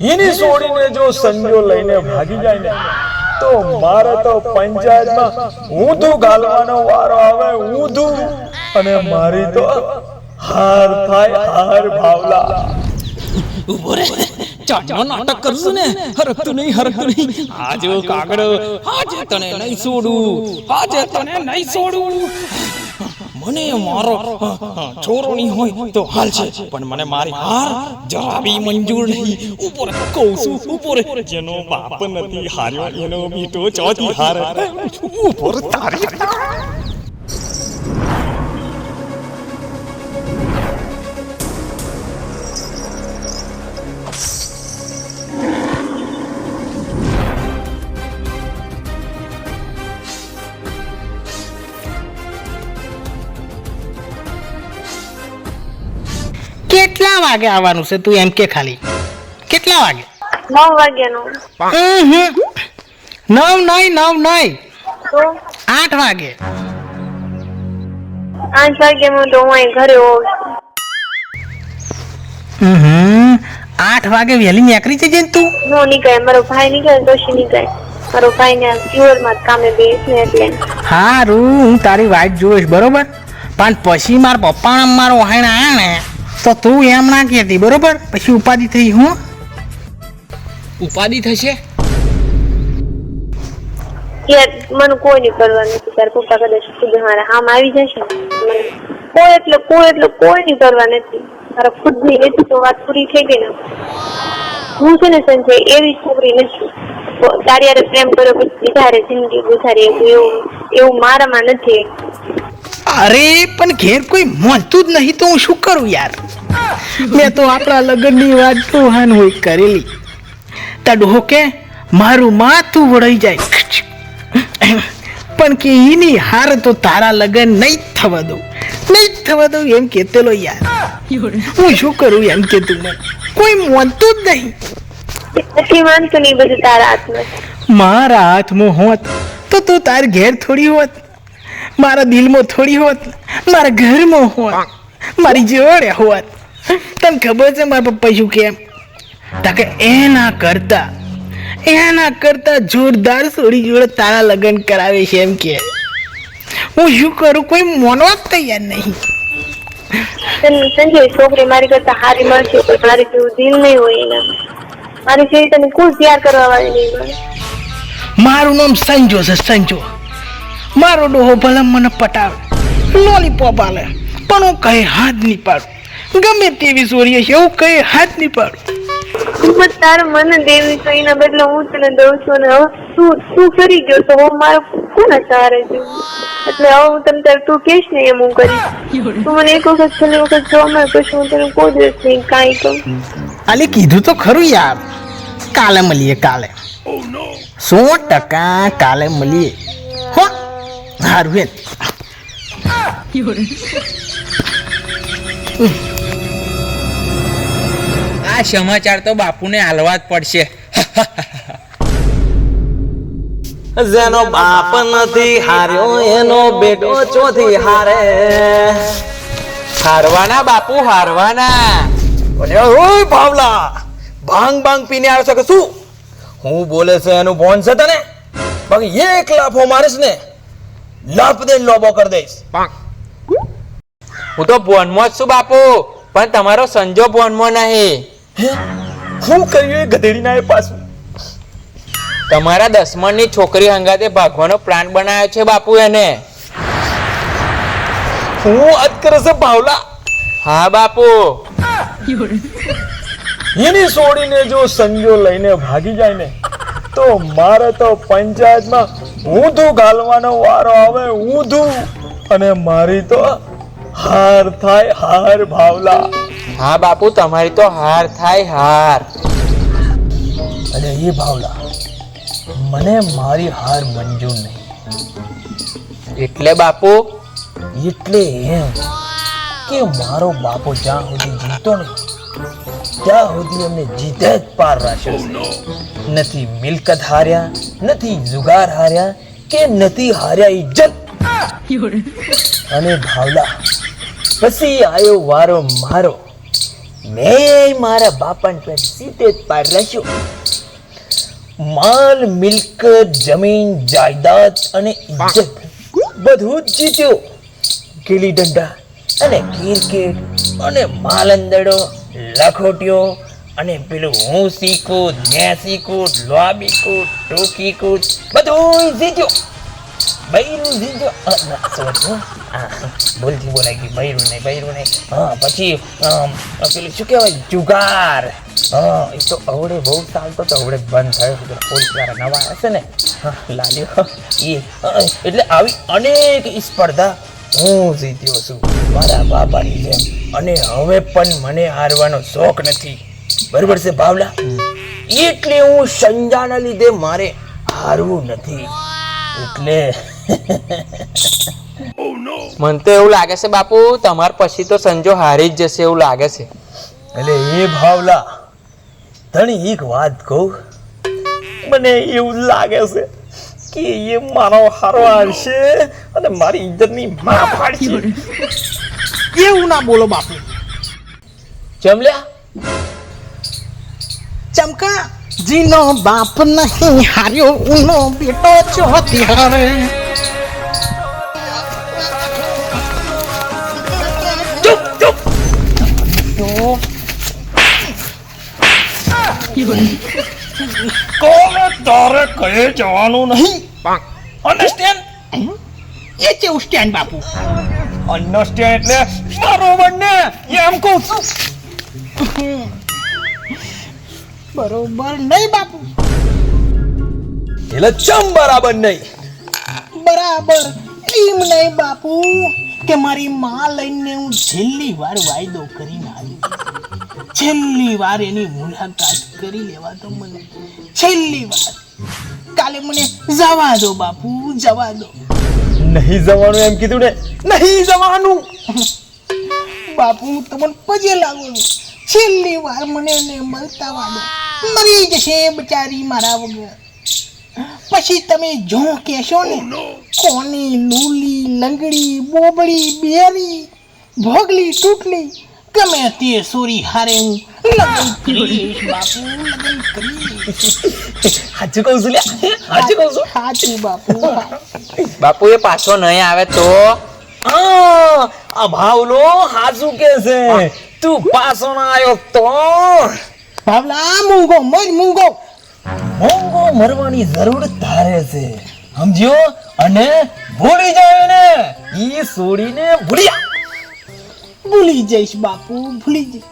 એની છોડીને જો સંજો લઈને ભાગી જાય ને, તો મારે તો પંચાયતમાં ઊંધું ગાલવાનો વારો આવે, ઊંધું. અને મારી તો હાર થાય, હાર ભાવલા. ઊભો રે. ચાટનો નાટક કરશું ને. હરકતું નહીં હરકતું નહીં. આજે કાગડ આજે તને નહીં છોડું આજે તને નહીં છોડું મને મારો છોરો નહીં હોય તો હાલ છે. પણ મને મારી હાર જરા બી મંજૂર નહીં. ઉપર કહું છું, ઉપર. જેનો બાપ નથી હાર્યો, એનો બીટો ચોથી હાર. ઉપર તારી. કેટલા વાગે આવવાનું છે તું એમ કે ખાલી? કેટલા વાગે? નવ વાગ્યાનું. નવ નહીં નવ નહીં આઠ વાગે. આઠ વાગ્યામાં તો હું ઘરે હોઉં છું. આઠ વાગે વહેલી નીકળી છે જેન તું? નો નીકળે મારો ભાઈ નીકળે તો પછી નીકળે. મારો ભાઈ ને પ્યુઅરમાં માં કામે બેસ ને એટલે. હારું હું તારી વાત જોઈશ બરોબર? પણ પછી મારા પપ્પા મારો વહાણ આયા ને. તો તું એમ ના કહેતી બરોબર? પછી ઉપાધિ થઈ હું? ઉપાધિ થશે? મને કોઈ નહીં કરવા નથી તાર પપ્પા કદાચ ખુદ મારા હામ આવી જશે. મને કોઈ એટલે કોઈ એટલે કોઈ નહીં કરવા નથી. મારા ખુદની નથી તો વાત પૂરી થઈ ગઈ ને. હું છે ને સંજય એવી છોકરી નથી. તો તારી હારે પ્રેમ કર્યો પછી તારે જિંદગી ગુજારી એવું એવું મારામાં નથી. અરે પણ ઘેર કોઈ મોનતું જ નહીં તો હું શું કરું યાર? મેં તો આપણા લગ્નની વાત ડોહાન હોય કરેલી. તા ડોહો કે મારું માથું વળાઈ જાય. પણ કે એની હાર તો તારા લગ્ન નહીં જ થવા દઉં. નહીં જ થવા દઉં એમ કેતેલો યાર. હું શું કરું એમ કે તું મને કોઈ મોનતું જ નહીં. નથી માનતું નહીં બધું તારા હાથમાં મારા હાથમાં હોત તો તું તાર ઘેર થોડી હોત. મારા દિલમાં થોડી હોત મારા ઘરમાં હોત મારી જોડે હોત. તને ખબર છે મારા પપ્પા શું કેમ તાકે એના કરતા એના કરતા જોરદાર સોડી જોડે તારા લગ્ન કરાવે છે એમ કે હું શું કરું? કોઈ મોનો જ તૈયાર નહીં. તને સંજય છોકરી મારી કરતા હારી મળશે મારી જેવું દિલ નહીં હોય એના મારી જેવી તને કોઈ પ્યાર કરવા વાળી નહીં મારું નામ સંજો છે સંજો. મારો ડોહો ભલે મને પટાવે. લોલીપોપ આલે. પણ હું કઈ હાથ નહીં પાડું. ગમે તેવી સોરી હશે હું કઈ હાથ નહીં પાડું. તારું મને દેવી તો એના બદલે હું તને દઉં છું ને હવે તું તું કરી ગયો તો હું મારો કોના સારે છું? એટલે હવે હું તને તારે તું કેશ ને એમ હું કરી. તું મને એક વખત છેલ્લી વખત જોવા મળે પછી હું તને કોઈ દિવસ નહીં કાંઈ કહું. અલી કીધું તો ખરું યાર. કાલે મળીએ કાલે. સો ટકા કાલે મળીએ. સારું હે આ સમાચાર તો બાપુને હાલવા જ પડશે. જેનો બાપ નથી હાર્યો એનો બેટો ચોથી હારે. હારવાના બાપુ હારવાના. ઓય ભાવલા ભાંગ ભાંગ પીને આવે છે કે શું? હું બોલે છે એનું ફોન છે તને? બાકી એક લાફો મારીશ ને. લાફ દે લોબો કરી દઈશ. હું તો ભોનમાં જ છું બાપુ પણ તમારો સંજો ભોનમાં નહીં. શું હું કર્યું એ ગધેડીના એ પાછું? તમારા દસમણની છોકરી હંગાતે ભાગવાનો પ્લાન બનાવ્યો છે બાપુ એને. હું વાત કરે છે ભાવલા? હા બાપુ. એની છોડીને જો સંજો લઈને ભાગી જાય ને તો મારે તો પંચાયતમાં ઊંધું ગાલવાનો વારો આવે ઊંધું. અને મારી તો હાર થાય હાર ભાવલા. હા બાપુ તમારી તો હાર થાય હાર. અને એ ભાવલા મને મારી હાર મંજૂર નહીં. એટલે બાપુ? એટલે એમ કે મારો બાપો જ્યાં સુધી જીતો ને ત્યાં સુધી જીતે જ પાર રાખ્યો છે. નથી મિલકત હાર્યા, નથી જુગાર હાર્યા કે નથી હાર્યા ઇજ્જત અને ભાવલા, પછી આયો વારો મારો. મેં મારા બાપાને પેટ સીધે જ પાર રાખ્યો. માલ, મિલકત, જમીન, જાયદાદ અને ઇજ્જત બધું જ જીત્યો. ગીલી દંડા અને ક્રિકેટ અને માલંદડો લખોટ્યો અને પેલું હું શીખું મેં શીખું લોબી કૂટ ટોકી કૂટ બધું જીત્યો બૈરું જીજો ભૂલથી બોલાઈ ગયું. બૈરું નહીં બૈરું નહીં. હા, પછી પેલું શું કહેવાય? જુગાર. હા, એ તો અવડે બહુ ચાલતો તો અવડે બંધ થયો. છે પોલીસવાળા નવા હશે ને. લાલ્યો. એ એટલે આવી અનેક સ્પર્ધા હું જીત્યો છું. મારા બાબાની જેમ. અને હવે પણ મને હારવાનો શોખ નથી. બરોબર છે ભાવલા એટલે હું સંજાના લીધે મારે હારવું નથી. એટલે મને તો એવું લાગે છે બાપુ તમાર પછી તો સંજો હારી જ જશે એવું લાગે છે. એટલે એ ભાવલા તને એક વાત કહું. મને એવું લાગે છે કે એ મારો હારો હારશે અને મારી ઇજ્જતની માં ફાડશે એવું ના બોલો બાપુ. ચમલ્યા ચમકા જીનો બાપ નહીં હાર્યો ઉનો બેટો છો ત્યારે. ચૂપ ચૂપ. કોને તારે કહે જવાનું નહીં? અન્ડરસ્ટેન્ડ એ કેવું સ્ટેન્ડ બાપુ? અન્ડરસ્ટેન્ડ એટલે બરોબર ને એમ કહું છું. બરોબર નહીં બાપુ. એટલે ચમ બરાબર નહીં. બરાબર. એમ નહીં બાપુ કે મારી માં લઈને હું છેલ્લી વાર વાયદો કરીને આવ્યો છેલ્લી વાર એની મુલાકાત કરી લેવા તો મને છેલ્લી વાર. કાલે મને જવા દો બાપુ જવા દો. નહીં જવાનું એમ કીધું ને નહીં જવાનું. બાપુ હું તમને પજે લાગુ છેલ્લી વાર મને એને મળતા વાળો મરી જશે બચારી મારા વગર. પછી તમે જો કહેશો ને કોની લૂલી લંગડી બોબડી બેરી ભોગલી તૂટલી ગમે તે સોરી હારે હું લગન કરીશ બાપુ લગન કરીશ. હાચું કહું છું લ્યા. હાચું કહું છું. હાચું બાપુ બાપુ એ પાછો નહીં આવે તો? આ ભાવલો હાચું કે છે? તું પાછો ના આવ્યો તો? ભાવલા મૂંગો મર મૂંગો. મૂંગો મરવાની જરૂર તારે છે. સમજ્યો? અને ભૂલી જાય ને ઈ સોડીને ભૂલ્યા. ભૂલી જઈશ બાપુ ભૂલી જઈશ.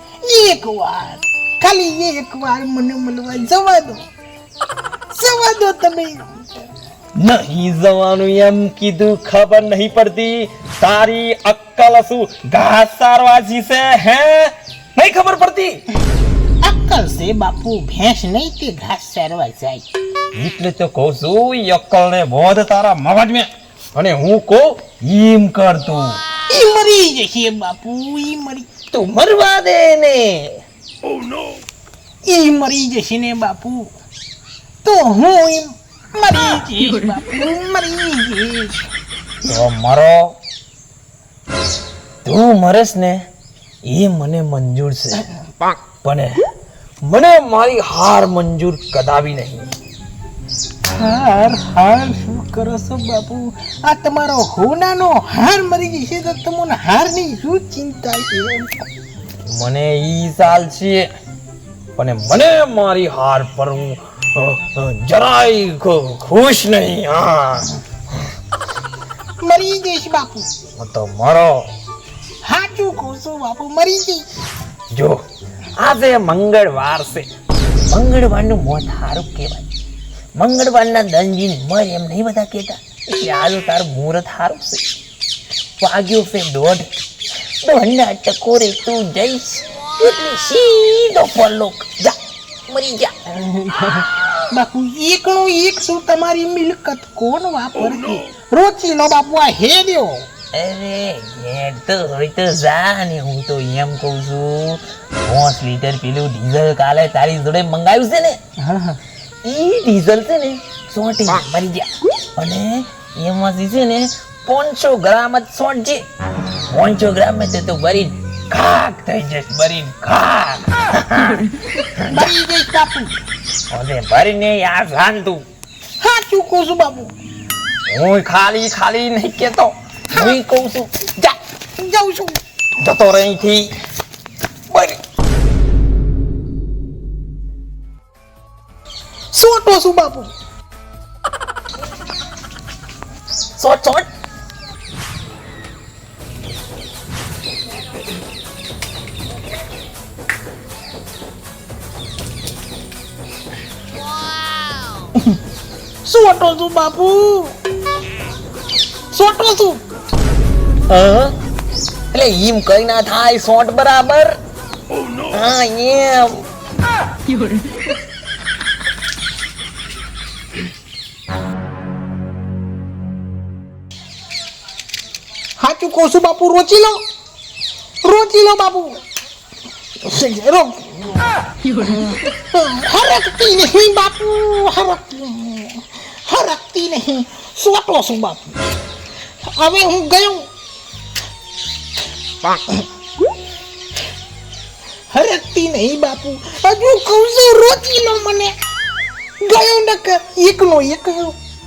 એક વાર ખાલી એક વાર મને મળવા જવા દો. જવા દો તમે. નહીં જવાનું એમ કીધું ખબર નહીં પડતી. તારી અક્કલ શું ઘાસ સારવા છે હે? નહીં ખબર પડતી? અક્કલ છે બાપુ ભેંસ નહીં તે ઘાસ સારવા જાય. એટલે તો કહું છું અક્કલ ને બોધ તારા મગજ મેં અને હું કહું એમ કર તું ઈ મરી જશે બાપુ ઈ મરી. તું મરવા દે ને. ઈ મરી જશે ને બાપુ. તો હું ઈ મરી જઈશ બાપુ મરી જઈશ. તો મરો. તું મરેશ ને એ મને મંજૂર છે. પણ મને મારી હાર મંજૂર કદાવી નહીં. હાર હાર શું કરો છો બાપુ? આ તમારો હોનાનો હાર મરી જશે તો તમને હારની શું ચિંતા છે? મને ઈ સાલ છે પણ મને મારી હાર પર હું જરાય ખુશ નહીં હા. મરી જઈશ બાપુ. તો મરો. હાચું કહું છું બાપુ મરી જઈશ. જો આજે મંગળવાર છે. મંગળવારનું મોત સારું કહેવાય. મંગળવારના દંજીને મર એમ નહીં બધા કહેતા. એટલે આજે તારું મુહૂર્ત સારું છે. વાગ્યો છે દોઢ. દોઢના ટકોરે તું જઈશ. એટલે સીધો પરલોક જા. મરી જા. બાપુ એકનો એક શું તમારી મિલકત કોણ વાપરશે? રોચીનો બાપુ આ હે દેવો. અરે ઘેર તો હોય તો જા ને હું તો એમ કહું છું. પાંચ લીટર પેલું ડીઝલ કાલે તારી જોડે મંગાવ્યું છે ને? ઈ ડીઝલ છે ને સોટી મરી ગયા. અને એમાંથી છે ને પાંચસો ગ્રામ જ સોટ છે પાંચસો ગ્રામમાં તે તો ભરી ખાક થઈ જઈશ ભરી ખાક ભરી જઈશ બાપુ અને ભરીને યાર શાંતું સાચું કહું છું બાપુ? હું ખાલી ખાલી નહીં કેતો. હું કહું છું જા. જાઉં છું. જતો રહી અહીંથી સોટો છું બાપુ. સોટ સોટ સોટો છું બાપુ. સોટો છું. હ? એટલે એમ કઈ ના થાય શોર્ટ બરાબર? હા એમ. સાચું કહું છું બાપુ, રોચી લો. રોચી લો બાપુ. રો હરકતી નહીં બાપુ, હરકતી. હરકતી નહીં. સોટો છું બાપુ. હવે હું ગયો. હરકતી નહીં બાપુ. હજુ કહું છું, રોચી લો મને. ગયો નકર એકનો એક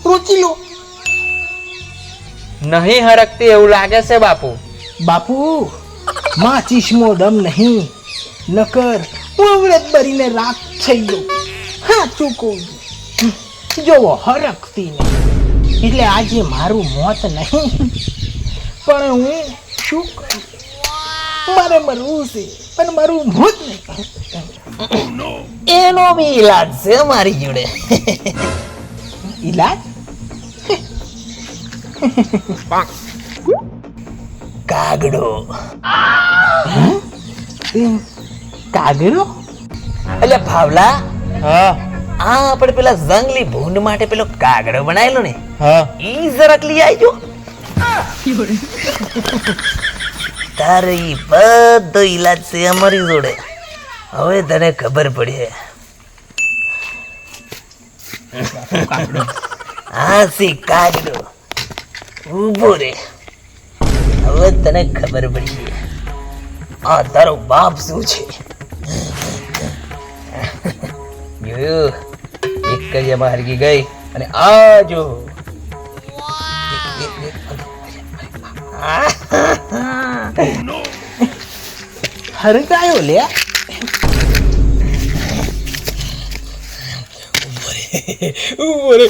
રોચી લો. નહીં હરકતી એવું લાગે છે બાપુ. બાપુ માં ચીસમો દમ નહીં. નકર પવરત ભરીને રાત થઈ ગયો. હા ચૂકવું જોવો હરકતી નહીં. એટલે આજે મારું મોત નહીં. પણ હું શું કરું મારે મરવું છે પણ મારું મોત નહીં. એનો બી ઈલાજ છે મારી જોડે. ઈલાજ? કાગડો. કાગડો? એટલે ભાવલા હા. આ આપણે પેલા જંગલી ભૂંડ માટે પેલો કાગડો બનાવેલો ને હા. ઈ જરાક લઈ આવજો તારે ઈ બધો ઈલાજ છે અમારી જોડે. હવે તને ખબર પડી. હા સી કાગડો. ઊભો રે. હવે તને ખબર પડી આ તારો બાપ શું છે? એક જ એમાં ગઈ અને આ જો. હરગાયો લે. ઊભો રે.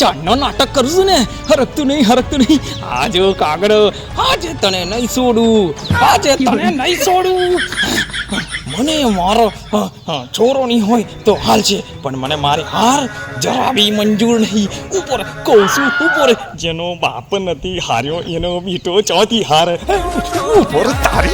ચાંદનો નાટક કરું છું ને. હરકતું નહીં હરકતું નહીં. આજે કાગડો આજે તને નહીં છોડું. આજે તને નહીં છોડું. મને મારો છોરો નહીં હોય તો હાલ છે. પણ મને મારી હાર જરા બી મંજૂર નહીં. ઉપર કહું છું, ઉપર. જેનો બાપ નથી હાર્યો, એનો બીટો ચોથી હાર. ઉપર તાર